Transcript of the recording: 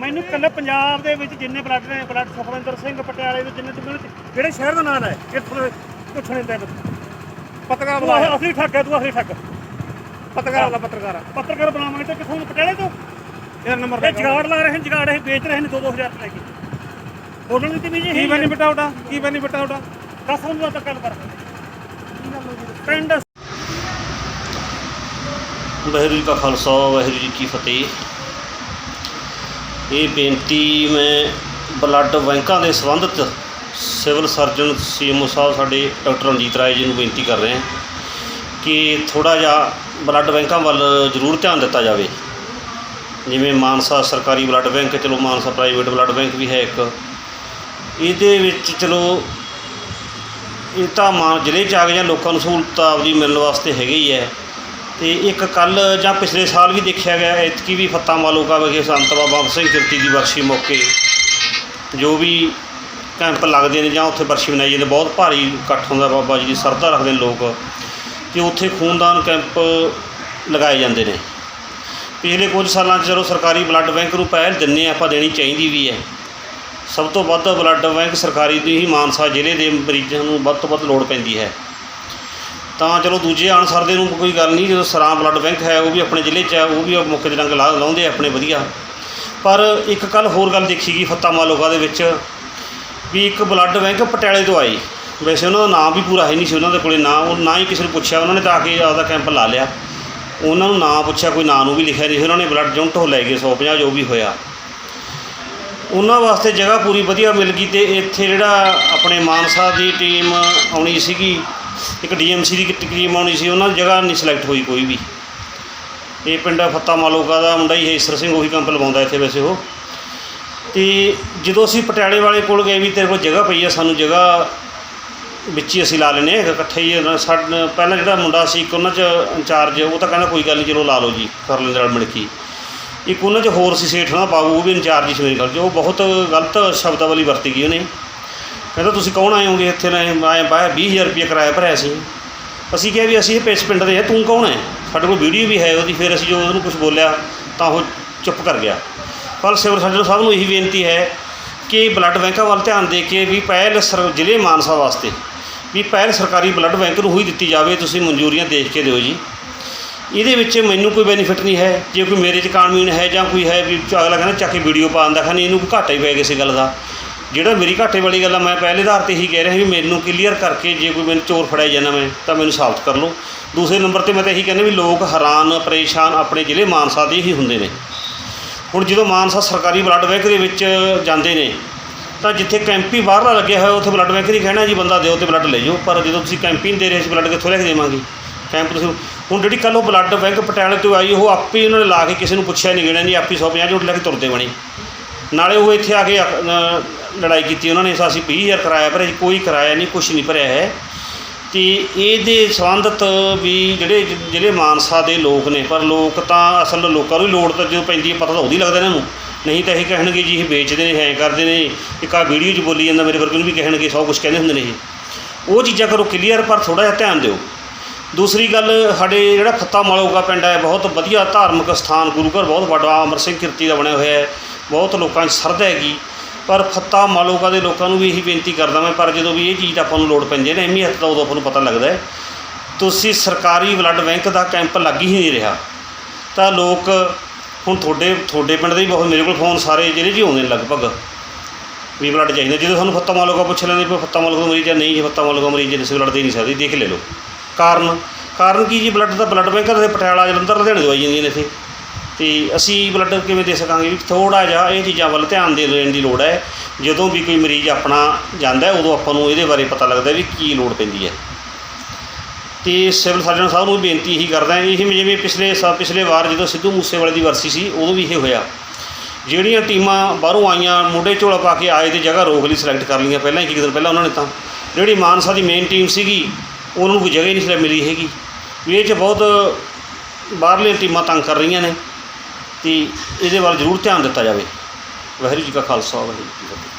ਮੈਨੂੰ ਕੱਲੇ ਪੰਜਾਬ ਦੇ ਵਿੱਚ ਜਿੰਨੇ ਬਲੱਡ ਨੇ ਬਲੱਡ ਸੁਖਵਿੰਦਰ ਸਿੰਘ ਪਟਿਆਲੇ ਦੇ ਜਿੰਨੇ ਜਿੰਨੇ ਜਿਹੜੇ ਸ਼ਹਿਰ ਦਾ ਨਾਮ ਹੈ ਕਿੱਥੋਂ ਪੁੱਛਣ ਦੇ ਪੱਤਰਕਾਰ ਤੂੰ ਬੁਲਾਇਆ ਅਸਲੀ ਠੱਗ ਹੈ ਤੂੰ ਅਸਲੀ ਠੱਗ। ਪੱਤਰਕਾਰ ਵਾਲਾ ਪੱਤਰਕਾਰ ਆ। ਪੱਤਰਕਾਰ ਬਣਾਵਾਂਗੇ ਤੇ ਕਿੱਥੋਂ? ਪਟਿਆਲੇ ਤੋਂ। ਇਹਦਾ ਨੰਬਰ ਇਹ ਦੇ ਜਗਾੜ ਲਾ ਰਹੇ ਨੇ ਜਗਾੜ ਇਹ ਵੇਚ ਰਹੇ ਨੇ 2-2000 ਲੈ ਕੇ। ਹੋਟਲ ਦੀ ਵੀ ਜੀ ਕੀ ਬੈਨੀਫਿਟ ਆ ਉਹਦਾ ਕੀ ਬੈਨੀਫਿਟ ਆ ਉਹਦਾ ਦੱਸ ਹੁਣ ਤੱਕ ਗੱਲ ਕਰ। ਪਿੰਡ ਵਾਹਿਗੁਰੂ ਜੀ ਕਾ ਖਾਲਸਾ ਵਾਹਿਗੁਰੂ ਜੀ ਕੀ ਫਤਿਹ। ਇਹ ਬੇਨਤੀ ਮੈਂ ਬਲੱਡ ਬੈਂਕਾਂ ਦੇ ਸੰਬੰਧਿਤ ਸਿਵਲ ਸਰਜਨ ਸੀਐਮਓ ਸਾਹਿਬ ਸਾਡੇ ਡਾਕਟਰ ਰਣਜੀਤ ਰਾਏ ਜੀ ਨੂੰ ਬੇਨਤੀ ਕਰ ਰਹੇ ਹਾਂ ਕਿ ਥੋੜਾ ਜਿਹਾ ਬਲੱਡ ਬੈਂਕਾਂ ਵੱਲ ਜ਼ਰੂਰ ਧਿਆਨ ਦਿੱਤਾ ਜਾਵੇ। ਜਿਵੇਂ ਮਾਨਸਾ ਸਰਕਾਰੀ ਬਲੱਡ ਬੈਂਕ, ਚਲੋ ਮਾਨਸਾ ਪ੍ਰਾਈਵੇਟ ਬਲੱਡ ਬੈਂਕ ਵੀ ਹੈ ਇੱਕ। ਇਹਦੇ ਵਿੱਚ ਚਲੋ ਇਹ ਤਾਂ ਮਾਨ ਜ਼ਿਲ੍ਹੇ 'ਚ ਆ ਗਏ ਜਾਂ ਲੋਕਾਂ ਨੂੰ ਸਹੂਲਤ ਆਪਦੀ ਮਿਲਣ ਵਾਸਤੇ ਹੈਗੀ ਹੀ ਹੈ। ਤੇ ਇੱਕ ਕੱਲ ਜਾਂ ਪਿਛਲੇ ਸਾਲ ਵੀ ਦੇਖਿਆ ਗਿਆ, ਐਤਕੀ ਵੀ ਫੱਤਾ ਮਾਲੂਕਾ ਵਿਖੇ ਸੰਤ ਬਾਬਾ ਸਿੰਘ ਕਿਰਤੀ ਦੀ ਬਰਸ਼ੀ ਮੌਕੇ ਜੋ ਵੀ ਕੈਂਪ ਲੱਗਦੇ ਨੇ ਜਾਂ ਉੱਥੇ ਬਰਸ਼ੀ ਮਨਾਈ ਜਾਂਦੀ, ਬਹੁਤ ਭਾਰੀ ਇਕੱਠ ਹੁੰਦਾ ਬਾਬਾ ਜੀ ਦੀ ਸਰਦਾ ਰੱਖਦੇ ਨੇ ਲੋਕ ਤੇ ਉੱਥੇ ਖੂਨਦਾਨ ਕੈਂਪ ਲਗਾਏ ਜਾਂਦੇ ਨੇ। ਪਿਛਲੇ ਕੁਝ ਸਾਲਾਂ 'ਚ ਚਲੋ ਸਰਕਾਰੀ ਬਲੱਡ ਬੈਂਕ ਨੂੰ ਪਹਿਲ ਦਿੰਨੇ ਆ, ਆਪਾਂ ਦੇਣੀ ਚਾਹੀਦੀ ਵੀ ਹੈ। ਸਭ ਤੋਂ ਵੱਧ ਬਲੱਡ ਬੈਂਕ ਸਰਕਾਰੀ ਦੀ ਹੀ ਮਾਨਸਾ ਜ਼ਿਲ੍ਹੇ ਦੇ ਮਰੀਜ਼ਾਂ ਨੂੰ ਵੱਧ ਤੋਂ ਵੱਧ ਲੋੜ ਪੈਂਦੀ ਹੈ। ਤਾਂ ਚਲੋ ਦੂਜੇ ਅਨਸਰ ਦੇ ਨੂੰ ਕੋਈ ਗੱਲ ਨਹੀਂ, ਜਦੋਂ ਸਰਾਂ ਬਲੱਡ ਬੈਂਕ ਹੈ, ਉਹ ਵੀ ਆਪਣੇ ਜ਼ਿਲ੍ਹੇ 'ਚ ਹੈ, ਉਹ ਵੀ ਮੌਕੇ ਦੇ ਰੰਗ ਲਾ ਲਾਉਂਦੇ ਆ, ਆਪਣੇ ਵਧੀਆ। ਪਰ ਇੱਕ ਕੱਲ ਹੋਰ ਗੱਲ ਦੇਖੀ ਗਈ ਫੱਤਾ ਮਾਲੋਗਾ ਦੇ ਵਿੱਚ, ਵੀ ਇੱਕ ਬਲੱਡ ਬੈਂਕ ਪਟਿਆਲੇ ਤੋਂ ਆਈ। ਵੈਸੇ ਉਹਨਾਂ ਦਾ ਨਾਮ ਵੀ ਪੂਰਾ ਹੈ ਨਹੀਂ ਸੀ ਉਹਨਾਂ ਦੇ ਕੋਲੇ, ਨਾਂ ਉਹ, ਨਾ ਹੀ ਕਿਸੇ ਨੂੰ ਪੁੱਛਿਆ, ਉਹਨਾਂ ਨੇ ਤਾਂ ਆ ਕੇ ਆਪਦਾ ਕੈਂਪ ਲਾ ਲਿਆ। ਉਹਨਾਂ ਨੂੰ ਨਾਂ ਪੁੱਛਿਆ, ਕੋਈ ਨਾਂ ਨੂੰ ਵੀ ਲਿਖਿਆ ਨਹੀਂ ਸੀ, ਉਹਨਾਂ ਨੇ ਬਲੱਡ ਜੁੰਟ ਹੋ ਲੈ ਗਏ 150 ਜੋ ਵੀ ਹੋਇਆ। ਉਹਨਾਂ ਵਾਸਤੇ ਜਗ੍ਹਾ ਪੂਰੀ ਵਧੀਆ ਮਿਲ ਗਈ ਤੇ ਇੱਥੇ ਜਿਹੜਾ ਆਪਣੇ ਮਾਨਸਾ ਦੀ ਟੀਮ ਆਉਣੀ ਸੀਗੀ ਇੱਕ ਡੀਐਮਸੀ ਦੀ ਟੀਮ ਆਉਣੀ ਸੀ, ਉਹਨਾਂ ਦੀ ਜਗ੍ਹਾ ਨਹੀਂ ਸਿਲੈਕਟ ਹੋਈ ਕੋਈ ਵੀ। ਇਹ ਪਿੰਡ ਫੱਤਾ ਮਾਲੋਕਾ ਦਾ, ਮੁੰਡਾ ਹੀ ਹੈ ਈਸਰ ਸਿੰਘ, ਉਹੀ ਕੰਪ ਲਵਾਉਂਦਾ ਇੱਥੇ ਵੈਸੇ ਉਹ। ਤੇ ਜਦੋਂ ਅਸੀਂ ਪਟਿਆਲੇ ਵਾਲੇ ਕੋਲ ਗਏ ਵੀ ਤੇਰੇ ਕੋਲ ਜਗ੍ਹਾ ਪਈ ਆ, ਸਾਨੂੰ ਜਗ੍ਹਾ ਵਿੱਚ ਹੀ ਅਸੀਂ ਲਾ ਲੈਨੇ ਆ ਇਕੱਠੇ ਹੀ ਉਹਨਾਂ ਸਾਡਾ ਪਹਿਲਾਂ ਜਿਹੜਾ ਮੁੰਡਾ ਸੀ, ਇੱਕ ਉਹਨਾਂ 'ਚ ਇੰਚਾਰਜ, ਉਹ ਤਾਂ ਕਹਿੰਦਾ ਕੋਈ ਗੱਲ ਨਹੀਂ ਚਲੋ ਲਾ ਲਓ ਜੀ, ਕਰ ਲੈਂਦੇ ਨਾਲ ਮਿਲ ਕੇ। ਇੱਕ ਉਹਨਾਂ 'ਚ ਹੋਰ ਸੀ, ਸੇਠ ਨਾ ਬਾਬੂ, ਉਹ ਵੀ ਇੰਚਾਰਜ ਸੀ ਮੇਰੇ ਖਿਆਲ 'ਚ ਉਹ ਬਹੁਤ ਗਲਤ ਸ਼ਬਦਾਵਲੀ ਵਰਤੀ ਗਈ ਉਹਨੇ। ਕਹਿੰਦਾ, ਤੁਸੀਂ ਕੌਣ ਆਏ ਹੋਗੇ ਇੱਥੇ? ਨਾ ਆਏ ਬਾਹਰ 20000 ਰੁਪਏ ਕਿਰਾਇਆ ਭਰਿਆ ਸੀ। ਅਸੀਂ ਕਿਹਾ ਵੀ ਅਸੀਂ ਇਹ ਪਿੰਡ ਪਿੰਡ ਦੇ ਆ, ਤੂੰ ਕੌਣ ਹੈ? ਸਾਡੇ ਕੋਲ ਵੀਡੀਓ ਵੀ ਹੈ ਉਹਦੀ, ਫਿਰ ਅਸੀਂ ਜੋ ਉਹਨੂੰ ਕੁਝ ਬੋਲਿਆ, ਤਾਂ ਉਹ ਚੁੱਪ ਕਰ ਗਿਆ। ਪਰ ਸਿਵਲ ਸਰਜਨ ਸਾਹਿਬ ਨੂੰ ਇਹੀ ਬੇਨਤੀ ਹੈ ਕਿ ਬਲੱਡ ਬੈਂਕਾਂ ਵੱਲ ਧਿਆਨ ਦੇ ਕੇ ਵੀ ਪਹਿਲ ਸਰ, ਜ਼ਿਲ੍ਹੇ ਮਾਨਸਾ ਵਾਸਤੇ ਵੀ ਪਹਿਲ ਸਰਕਾਰੀ ਬਲੱਡ ਬੈਂਕ ਨੂੰ ਹੀ ਦਿੱਤੀ ਜਾਵੇ, ਤੁਸੀਂ ਮਨਜ਼ੂਰੀਆਂ ਦੇਖ ਕੇ ਦਿਓ ਜੀ। ਇਹਦੇ ਵਿੱਚ ਮੈਨੂੰ ਕੋਈ ਬੈਨੀਫਿਟ ਨਹੀਂ ਹੈ, ਜੇ ਕੋਈ ਮੇਰੇ 'ਚ ਕਾਨੂੰਨ ਹੈ ਜਾਂ ਕੋਈ ਹੈ ਵੀ ਅਗਲਾ ਕਹਿੰਦਾ ਚੱਕ ਕੇ ਵੀਡੀਓ ਪਾ ਦਿੰਦਾ ਖਾਨੀ ਇਹਨੂੰ ਕੋਈ ਘਾਟਾ ਹੀ ਪੈ ਗਿਆ ਕਿਸੇ ਗੱਲ ਦਾ। ਜਿਹੜਾ ਮੇਰੀ ਘਾਟੇ ਵਾਲੀ ਗੱਲ ਆ, ਮੈਂ ਪਹਿਲੇ ਆਧਾਰ ਤੇ ਹੀ ਕਹਿ ਰਿਹਾ ਵੀ ਮੈਨੂੰ ਕਲੀਅਰ ਕਰਕੇ ਜੇ ਕੋਈ ਮੈਨੂੰ ਚੋਰ ਫੜਿਆ ਜਾਂਦਾ ਮੈਂ, ਤਾਂ ਮੈਨੂੰ ਸਾਬਤ ਕਰ ਲਓ। ਦੂਸਰੇ ਨੰਬਰ ਤੇ ਮੈਂ ਤਾਂ ਇਹੀ ਕਹਿੰਦਾ ਵੀ ਲੋਕ ਹੈਰਾਨ, ਪਰੇਸ਼ਾਨ ਆਪਣੇ ਜ਼ਿਲ੍ਹੇ ਮਾਨਸਾ ਦੇ ਹੀ ਹੁੰਦੇ ਨੇ। ਹੁਣ ਜਦੋਂ ਮਾਨਸਾ ਸਰਕਾਰੀ ਬਲੱਡ ਬੈਂਕ ਦੇ ਵਿੱਚ ਜਾਂਦੇ ਨੇ, ਤਾਂ ਜਿੱਥੇ ਕੈਂਪੀ ਬਾਹਰਲਾ ਲੱਗਿਆ ਹੋਇਆ, ਉੱਥੇ ਬਲੱਡ ਬੈਂਕ ਨਹੀਂ ਕਹਿਣਾ ਜੀ ਬੰਦਾ ਦਿਓ ਤੇ ਬਲੱਡ ਲੈ ਜਾਓ, ਪਰ ਜਦੋਂ ਤੁਸੀਂ ਕੈਂਪੀ ਨਹੀਂ ਦੇ ਰਹੇ ਸੀ ਬਲੱਡ ਕਿੱਥੋਂ ਲੈ ਕੇ ਦੇਵਾਂਗੇ? ਕੈਂਪ ਤੁਸੀਂ ਹੁਣ ਜਿਹੜੀ ਕੱਲ ਉਹ ਬਲੱਡ ਬੈਂਕ ਪਟਿਆਲੇ ਤੋਂ ਆਈ, ਉਹ ਆਪੇ ਹੀ ਉਹਨਾਂ ਨੇ ਲਾ ਕੇ ਕਿਸੇ ਨੂੰ ਪੁੱਛਿਆ ਨਹੀਂ ਗਿਣਿਆ ਨਹੀਂ ਆਪੀ 150 ਝੂਟ ਲੈ ਕੇ ਤੁਰਦੇ ਬਣੇ। ਨਾਲੇ ਉਹ ਇੱਥੇ ਆ ਕੇ ਲੜਾਈ ਕੀਤੀ ਉਹਨਾਂ ਨੇ ਅਸੀਂ 20000 ਕਿਰਾਇਆ ਭਰਿਆ ਜੀ, ਕੋਈ ਕਿਰਾਇਆ ਨਹੀਂ ਕੁਝ ਨਹੀਂ ਭਰਿਆ ਹੈ। ਤੇ ਇਹਦੇ ਸੰਬੰਧਿਤ ਵੀ ਜਿਹੜੇ ਜਿਹੜੇ ਮਾਨਸਾ ਦੇ ਲੋਕ ਨੇ, ਪਰ ਲੋਕ ਤਾਂ ਅਸਲ ਲੋਕਾਂ ਨੂੰ ਹੀ ਲੋੜ ਤਾਂ ਜਦੋਂ ਪੈਂਦੀ ਹੈ, ਪਤਾ ਤਾਂ ਉਹਦੀ ਲੱਗਦਾ ਇਹਨਾਂ ਨੂੰ। ਨਹੀਂ ਤਾਂ ਇਹ ਕਹਿਣਗੇ ਜੀ, ਇਹ ਵੇਚਦੇ ਨੇ ਐਂ ਕਰਦੇ ਨੇ, ਇੱਕ ਆ ਵੀਡੀਓ 'ਚ ਬੋਲੀ ਜਾਂਦਾ, ਮੇਰੇ ਵਰਗੇ ਨੂੰ ਵੀ ਕਹਿਣਗੇ, ਸਭ ਕੁਝ ਕਹਿੰਦੇ ਹੁੰਦੇ ਨੇ ਇਹ। ਉਹ ਚੀਜ਼ਾਂ ਕਰੋ ਕਲੀਅਰ ਪਰ ਥੋੜਾ ਜਿਹਾ ਧਿਆਨ ਦਿਓ। ਦੂਸਰੀ ਗੱਲ, ਸਾਡੇ ਜਿਹੜਾ ਫੱਤਾ ਮਾਲੋਗਾ ਪਿੰਡ ਹੈ, ਬਹੁਤ ਵਧੀਆ ਧਾਰਮਿਕ ਸਥਾਨ, ਗੁਰੂ ਘਰ ਬਹੁਤ ਵੱਡਾ, ਅਮਰ ਸਿੰਘ ਕਿਰਤੀ ਦਾ ਬਣਿਆ ਹੋਇਆ ਹੈ। ਬਹੁਤ ਲੋਕਾਂ 'ਚ ਸਰਧ ਹੈਗੀ। ਪਰ ਫੱਤਾ ਮਾਲੋਕਾ ਦੇ ਲੋਕਾਂ ਨੂੰ ਵੀ ਇਹੀ ਬੇਨਤੀ ਕਰਦਾ ਮੈਂ, ਪਰ ਜਦੋਂ ਵੀ ਇਹ ਚੀਜ਼ ਆਪਾਂ ਨੂੰ ਲੋੜ ਪੈਂਦੀ ਹੈ ਨਾ, ਅਹਿਮੀਅਤ ਦਾ ਉਦੋਂ ਆਪਾਂ ਨੂੰ ਪਤਾ ਲੱਗਦਾ ਹੈ। ਤੁਸੀਂ ਸਰਕਾਰੀ ਬਲੱਡ ਬੈਂਕ ਦਾ ਕੈਂਪ ਲੱਗ ਹੀ ਨਹੀਂ ਰਿਹਾ। ਤਾਂ ਲੋਕ ਹੁਣ ਤੁਹਾਡੇ ਤੁਹਾਡੇ ਪਿੰਡ ਦੇ ਵੀ ਬਹੁਤ, ਮੇਰੇ ਕੋਲ ਫੋਨ ਸਾਰੇ ਜਿਹੜੇ ਜੀ ਆਉਂਦੇ ਨੇ ਲਗਭਗ, ਵੀ ਬਲੱਡ ਚਾਹੀਦਾ। ਜਦੋਂ ਤੁਹਾਨੂੰ ਫੱਤਾ ਮਾਲੋਗਾ ਪੁੱਛ ਲੈਂਦੇ ਵੀ ਫੱਤਾ ਮਾਲੋਗਾ ਦਾ ਮਰੀਜ਼ ਹੈ ਨਹੀਂ ਜੀ ਫੱਤਾ ਮਾਲੋਗਾ ਮਰੀਜ਼ ਨੇ ਬਲੱਡ ਦੇ ਨਹੀਂ ਸਕਦੇ, ਦੇਖ ਲੈ ਲਓ। ਕਾਰਨ ਕਾਰਨ ਕੀ ਜੀ? ਬਲੱਡ ਦਾ ਬਲੱਡ ਬੈਂਕ ਦੇ ਪਟਿਆਲਾ ਜਲੰਧਰ, ਲੁਧਿਆਣੇ ਦਵਾਈ ਜਾਂਦੀਆਂ ਨੇ ਇੱਥੇ। ਤੇ ਅਸੀਂ ਬਲੱਡ ਕਿਵੇਂ ਦੇ ਸਕਾਂਗੇ? ਵੀ ਥੋੜਾ ਜਿਹਾ ਇਹ ਚੀਜ਼ਾਂ ਵੱਲ ਧਿਆਨ ਦੇ ਦੇਣ ਦੀ ਲੋੜ ਹੈ। ਜਦੋਂ ਵੀ ਕੋਈ ਮਰੀਜ਼ ਆਪਣਾ ਜਾਂਦਾ ਉਦੋਂ ਆਪਾਂ ਨੂੰ ਇਹਦੇ ਬਾਰੇ ਪਤਾ ਲੱਗਦਾ ਵੀ ਕੀ ਲੋੜ ਪੈਂਦੀ ਹੈ। ਤੇ ਸਿਵਲ ਸਰਜਨ ਸਾਹਿਬ ਨੂੰ ਬੇਨਤੀ ਇਹੀ ਕਰਦਾ ਇਹ ਜਿਵੇਂ ਪਿਛਲੇ ਸਾ, ਪਿਛਲੇ ਵਾਰ ਜਦੋਂ ਸਿੱਧੂ ਮੂਸੇਵਾਲੇ ਦੀ ਵਰਸੀ ਸੀ, ਉਦੋਂ ਵੀ ਇਹ ਹੋਇਆ। ਜਿਹੜੀਆਂ ਟੀਮਾਂ ਬਾਹਰੋਂ ਆਈਆਂ ਮੋਢੇ ਝੋਲਾ ਪਾ ਕੇ ਆਏ ਤੇ ਜਗ੍ਹਾ ਰੋਕ ਲਈ ਸਿਲੈਕਟ ਕਰ ਲਈਆਂ ਪਹਿਲਾਂ ਇੱਕ ਇੱਕ ਦਿਨ ਪਹਿਲਾਂ ਉਹਨਾਂ ਨੇ ਤਾਂ। ਜਿਹੜੀ ਮਾਨਸਾ ਦੀ ਮੇਨ ਟੀਮ ਸੀਗੀ, ਉਹਨਾਂ ਨੂੰ ਕੋਈ ਜਗ੍ਹਾ ਹੀ ਨਹੀਂ ਮਿਲੀ ਹੈਗੀ। ਵੀ ਇਹ 'ਚ ਬਹੁਤ ਬਾਹਰਲੀਆਂ ਟੀਮਾਂ ਤੰਗ ਕਰ ਰਹੀਆਂ ਨੇ। ਤੇ ਇਹਦੇ ਵੱਲ ਜ਼ਰੂਰ ਧਿਆਨ ਦਿੱਤਾ ਜਾਵੇ। ਵਾਹਿਗੁਰੂ ਜੀ ਕਾ ਖਾਲਸਾ, ਵਾਹਿਗੁਰੂ ਜੀ ਕੀ ਫਤਿਹ।